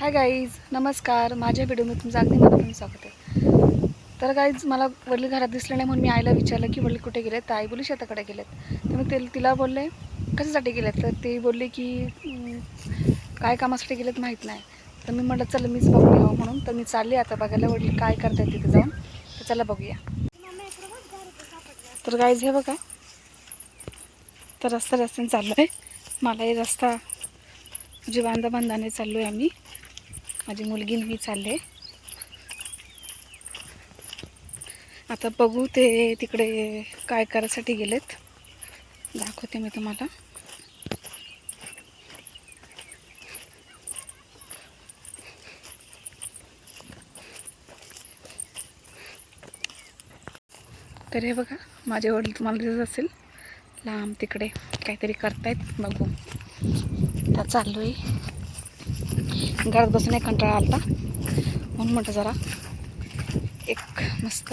Hi guys नमस्कार. माझ्या व्हिडिओमध्ये तुमचं अगदी मनापासून स्वागत आहे. तर गाईज मला वडील घरात दिसले नाही म्हणून मी आईला विचारलं की वडील कुठे गेलेत? तर आई बोलली शेताकडे गेलेत. तर मी ते तिला बोलले कशासाठी गेलेत? तर ते बोलले की काय कामासाठी गेलेत माहीत नाही. तर मी म्हटलं चल मीच बघून यावं म्हणून. तर मी चालले आता बघायला. वडील काय करतायत तिथे जाऊन. तर चला बघूया. तर गाईज हे बघा. तर रस्ता रस्त्याने चाललो आहे मला हे रस्ता म्हणजे बांधा बांधाने चाललो आहे आम्ही. माझी मुलगी आणि मी चालले आता बघू ते तिकडे काय करायसाठी गेलेत. दाखवते मी तुम्हाला. तर हे बघा माझे वडील तुम्हाला दिसत असेल. लांब तिकडे काहीतरी करतायत बघू. आता चाललो आहे. घरात बसून एक कंटाळा आलता. म्हणून म्हटलं जरा एक मस्त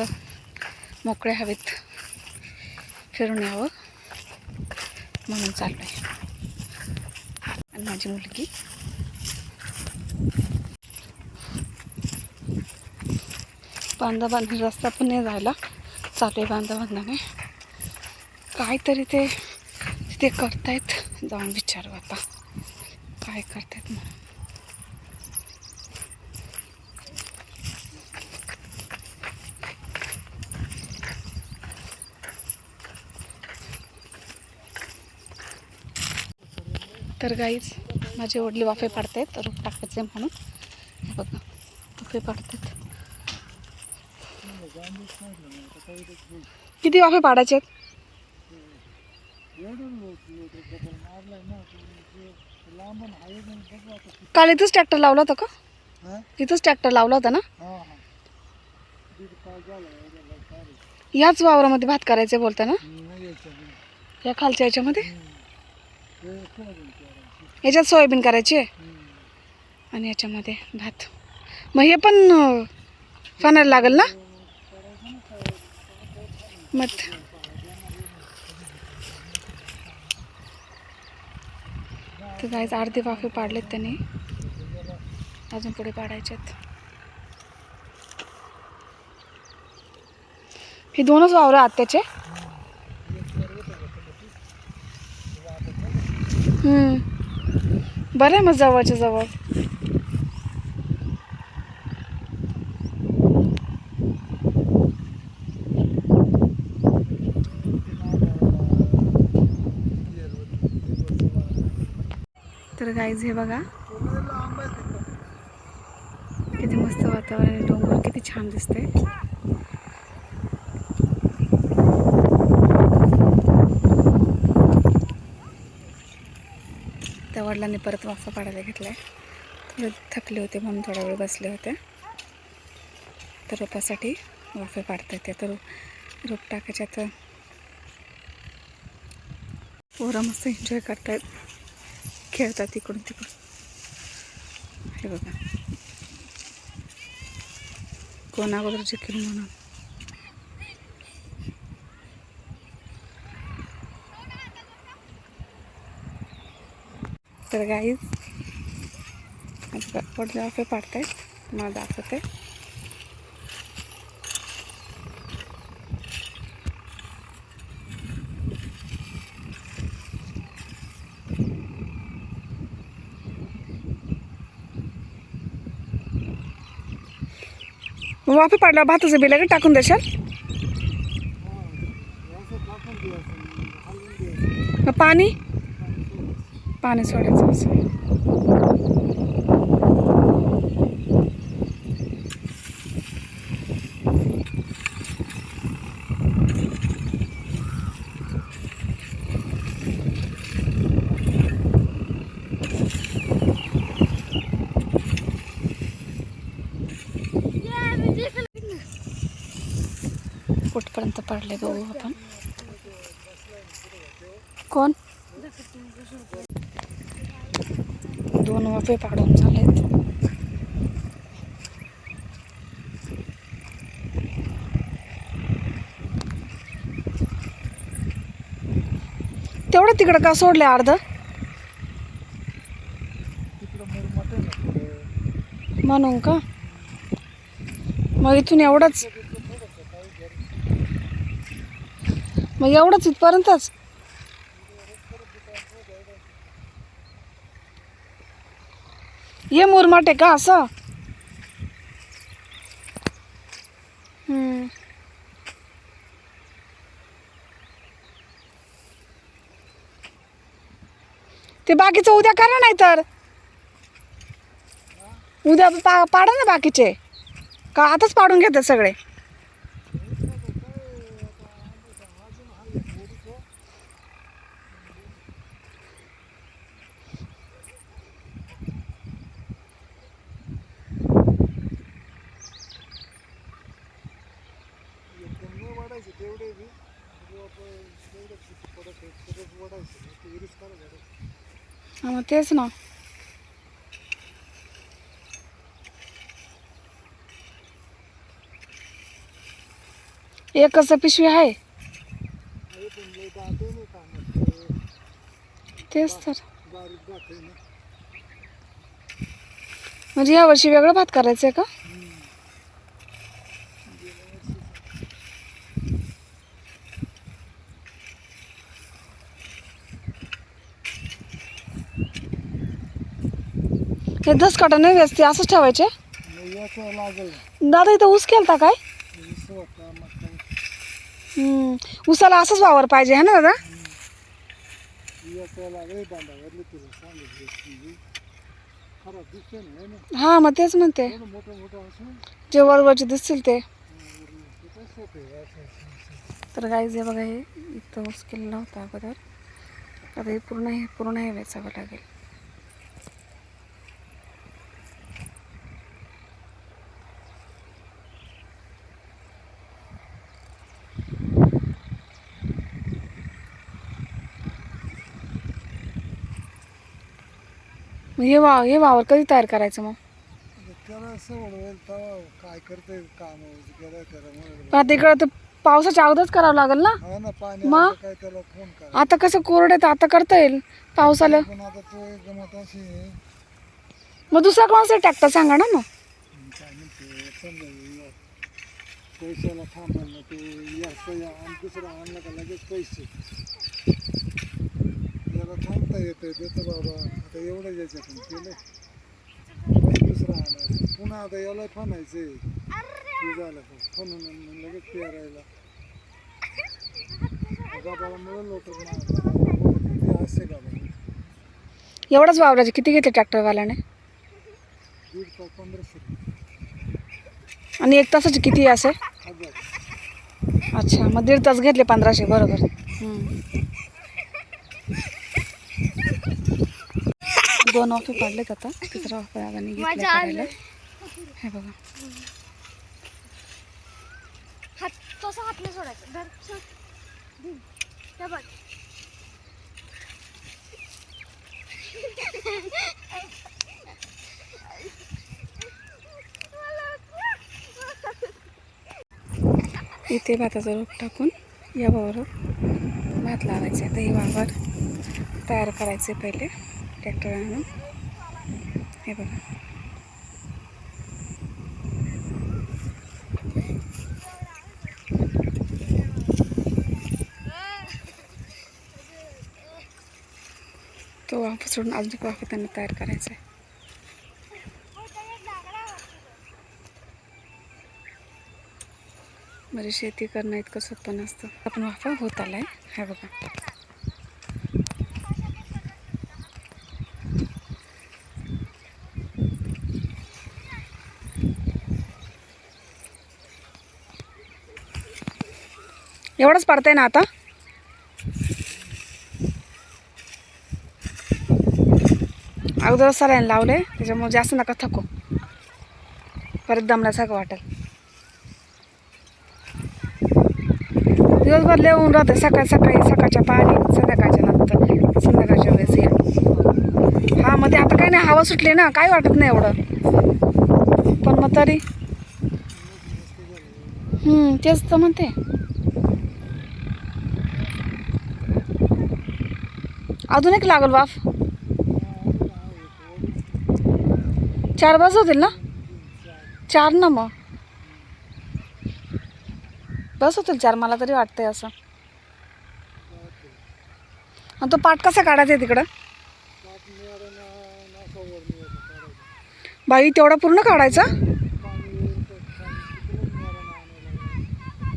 मोकळ्या हवेत फिरून यावं. म्हणून चाललो आहे आणि माझी मुलगी. बांधा बांधणी रस्ता पण नाही जायला. चालू आहे बांधा बांधाने काहीतरी ते तिथे करतायत. जाऊन विचारू आता. काय करतायत म्हणून. तर गाईच माझे वडील वाफे पाडतायत रोप टाकायचे म्हणून. हे बघा वाफे पाडतायत. किती वाफे पाडायचे आहेत काल इथंच ट्रॅक्टर लावला होता का? इथंच ट्रॅक्टर लावला होता ना? याच वावरामध्ये भात करायचे बोलता ना या खालच्या याच्यामध्ये? याच्यात सोयाबीन करायची? आणि याच्यामध्ये भात. मग हे पण अं, लागेल ना? मग तर गायच अर्धे वाफे पाडलेत त्यांनी. अजून पुढे पाडायचेत. हे दोनच वावरं आत्याचे त्याचे हम्म. बरं आहे मग जवळच्या जवळ. तर गाईज हे बघा. किती मस्त वातावरण आहे. डोंगर किती छान दिसते त्या वडिलांनी परत वाफा पाडायला घेतला आहे थोडे थकले होते म्हणून थोडा वेळ बसले होते. तर रोपासाठी वाफे पाडता येते. तर रोप टाकायच्या तर पोरं मस्त एन्जॉय करतायत. खेळतात इकडून तिकडून. हे बघा. कोण अगोदर म्हणून. तर गाईज वडले वाफे पाडतायत तुम्हाला दाखवते. मग वाफे पाडला भाताचं बिल टाकून द्याल मग पाणी? पाणी सोडायचं असं कुठपर्यंत पडले बघू आपण कोण दोन वाफे पाडून झालेत. तेवढं तिकडं का सोडले अर्ध? म्हणून का? मग इथून एवढंच. मग एवढंच इथपर्यंतच? ये मुरमाटे का असं. ते बाकीचं उद्या करा नाही तर. उद्या पा पाडा ना बाकीचे. का आताच पाडून घेतात सगळे त्यांनी वाढायचे तेवढे बी रोप तेवढे किती पडत आहे तरच वाढायचे ते विरीच काढायचं हा मग तेच ना. एकच पिशवी आहे. तेच तर. म्हणजे यावर्षी वेगळं भात करायचं आहे का? हे दस काटा नाही व्यस्त असंच ठेवायचे? दादा इथं ऊस केलता काय? उसाला मग ऊसाला असंच वावर पाहिजे है ना दादा? हा मग तेच म्हणते. जे वरवरचे दिसतील ते. तर काय आहे तर गाईज हे बघा हे इथं ऊस केलेला होता अगोदर. आता हे पूर्ण हे पूर्ण हे वेचावं लागेल. हे वा हे वावर कधी तयार करायचं मग? त्याला तेव्हा काय करते काम गेलं त्याला म्हणून पण आता इकडं ते पावसाच्या अगोदरच करावं लागेल ना? हा ना पाणी मग? आलं काय त्याला फोन करा. आता कसं कोरडे तर आता करता येईल पाऊस आलं पण आता तो गमत अशी आहे, मग दुसरा कोणाचा ट्रॅक्टर सांगा ना मग. काय म्हणते समजा या पैशाला थांबवणं ते या या आणि दुसरं आणलं का लगेच पैसे? याला थांबता येतं देतं बाबा. आता एवढं याच्यातून केलं परत दुसरं आणायचं. पुन्हा आता याला फणायचं ते झालं फणून लगेच पेरायला गाबाला मिळेल लोटर ते असते गाबा एवढंच वावराचे किती घेतले ट्रॅक्टरवाल्याने? दीड तास पंधराशे. आणि एक तासाचे किती असे? अच्छा मग दीड तास घेतले पंधराशे. बरोबर. दोन वाफे पाडलेत आता. तिसरा वाफा दादाने घेतला करायला. हे बघा. हात तसा हात नाही सोडायचा. बघ. इथे भाताचा रोप टाकून या वावरावर भात लावायचे आता हे वावर तयार करायचे पहिले. ट्रॅक्टर आहे ना? हे बघा. तो वापस सोडून अजून वाफ त्यांना तयार करायचा आहे. म्हणजे शेती करणं इतकं सोपं नसतं. आपण वाफा होत आलं आहे हे बघा. एवढंच पडतंय ना आता? अगोदर सलाईन लावले त्याच्यामुळे जास्त नका थकू. परत दमण्यासारखं वाटेल. दिवसभर लिहून राहते सकाळ सकाळी सकाळच्या पाणी संध्याकाळच्या नंतर संध्याकाळच्या वेळेस या हा मग ते आता काही नाही हवा सुटली ना काही वाटत नाही एवढं. पण मग तरी. तेच तर म्हणते. अजून एक लागल वाफ चार बस होतील ना? चार ना मग. बस होतील चार मला तरी वाटतंय असं. आणि तो पाट कसा काढायचा आहे तिकडं? बाई तेवढा पूर्ण काढायचा पाणी येईल तर पाणी तिकडून मिळालं ना आणायला लागलं.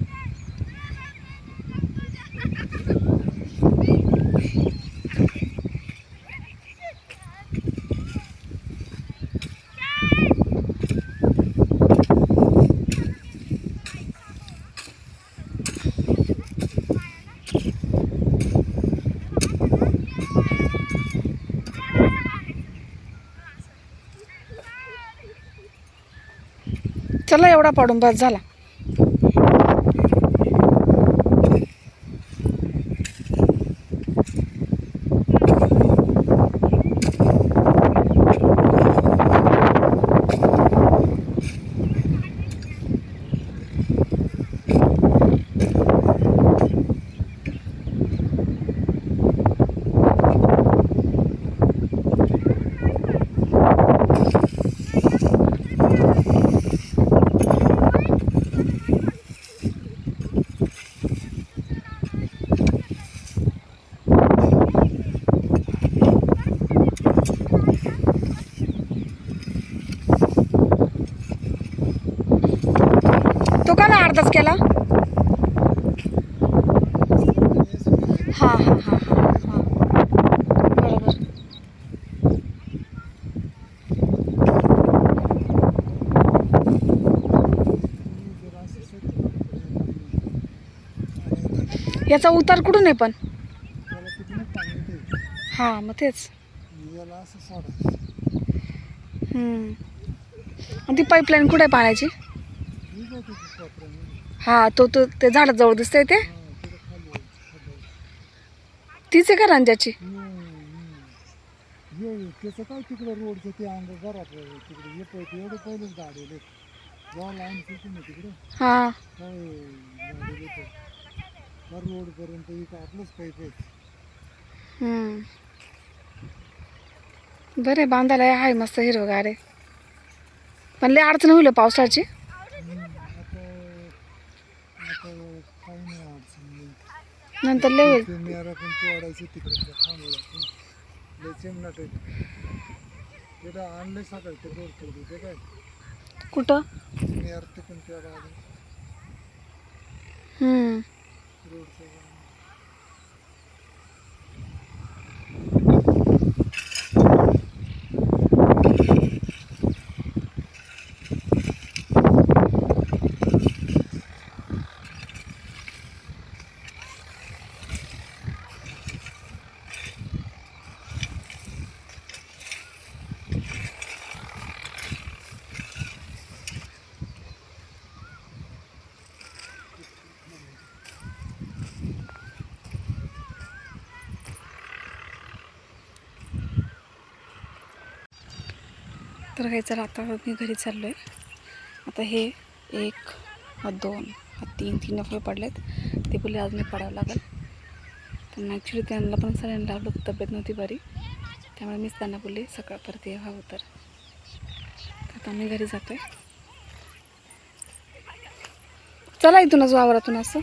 चला एवढा पाडून बस झाला तो का ना अर्धाच केला हां हां हां हां हां बरोबर जर असं सगळं याचा उतार कुठून आहे पण? हां मग तेच. आणि ती पाईपलाईन कुठे आहे पाण्याची? हा तो तो ते झाडाजवळ दिसतंय ते. तीच आहे का रांजाची? हम्म, हम्म. ये ये, त्याचं काय तिकडं रोडचं ते अंग घरात आहे, तिकडे हे एवढे पहिलेच तिकडे. हां. हर रोडपर्यंत इथं आपलंच पाईप आहे. हम्म. बरं आहे बांधायला आहे मस्त हिरवगार आहे. पण लय अडचण होईल हो पावसाची. नंतर लय होईल. रोड तोडू तर काही चला आता मी घरी चाललो आहे आता हे एक हा दोन हा तीन तीन फळ पडलेत. ते बोलले आज मी पडावं लागेल. पण ॲक्च्युली त्यांना पण सगळ्यांना लावलं तब्येत नव्हती बरी. त्यामुळे मीच त्यांना बोलले सकाळपर्यंत ये हवं तर. आता मी घरी जातो आहे चला इथूनच वावरातून असं.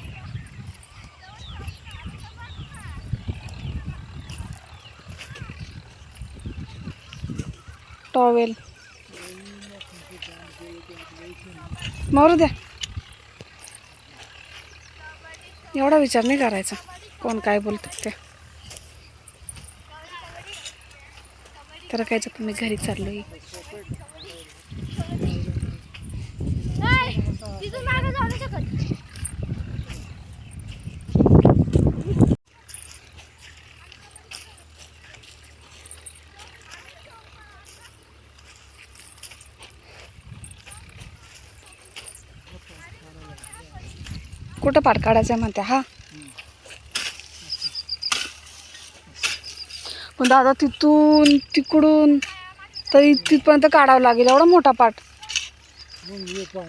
टॉवेल. मारू द्या. एवढा विचार नाही करायचा. कोण काय बोलतात ते. तर काय तुम्ही घरी चाललोय. नाही, तिथून मागे जाऊ शकत. कुठं पाठ काढायचं म्हणते हा. पण दादा तिथून तिकडून तर तिथपर्यंत काढावं लागेल एवढा मोठा पाठ.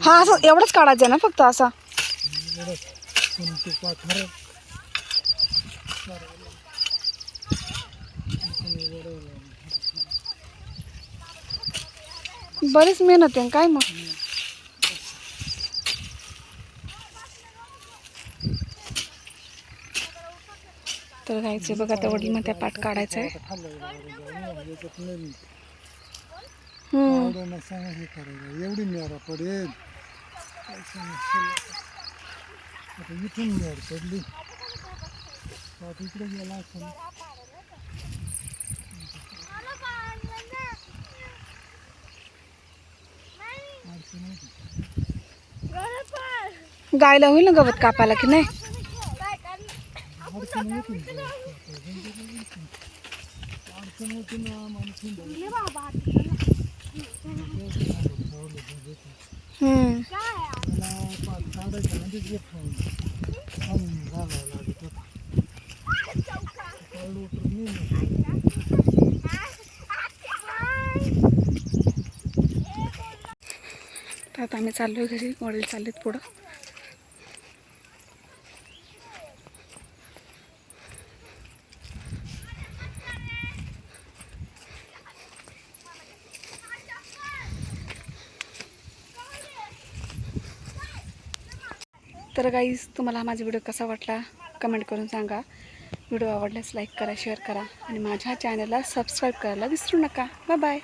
हा असं एवढंच काढायचं आहे ना फक्त असा. बरीच मेहनत आहे काय मग? गायचे बघा त्या वडील मध्ये पाठ काढायचा आहे. एवढी मेरा पडेल आता इथून मेर आता गेला गायला होईल ना गवत कापायला की नाही? आता आम्ही चाललोय घरी वडील चाललेत पुढं. तर गाईज तुम्हाला माझा व्हिडिओ कसा वाटला? कमेंट करून सांगा. व्हिडिओ आवडल्यास लाईक करा शेअर करा आणि माझ्या चॅनलला सबस्क्राईब करायला विसरू नका. Bye bye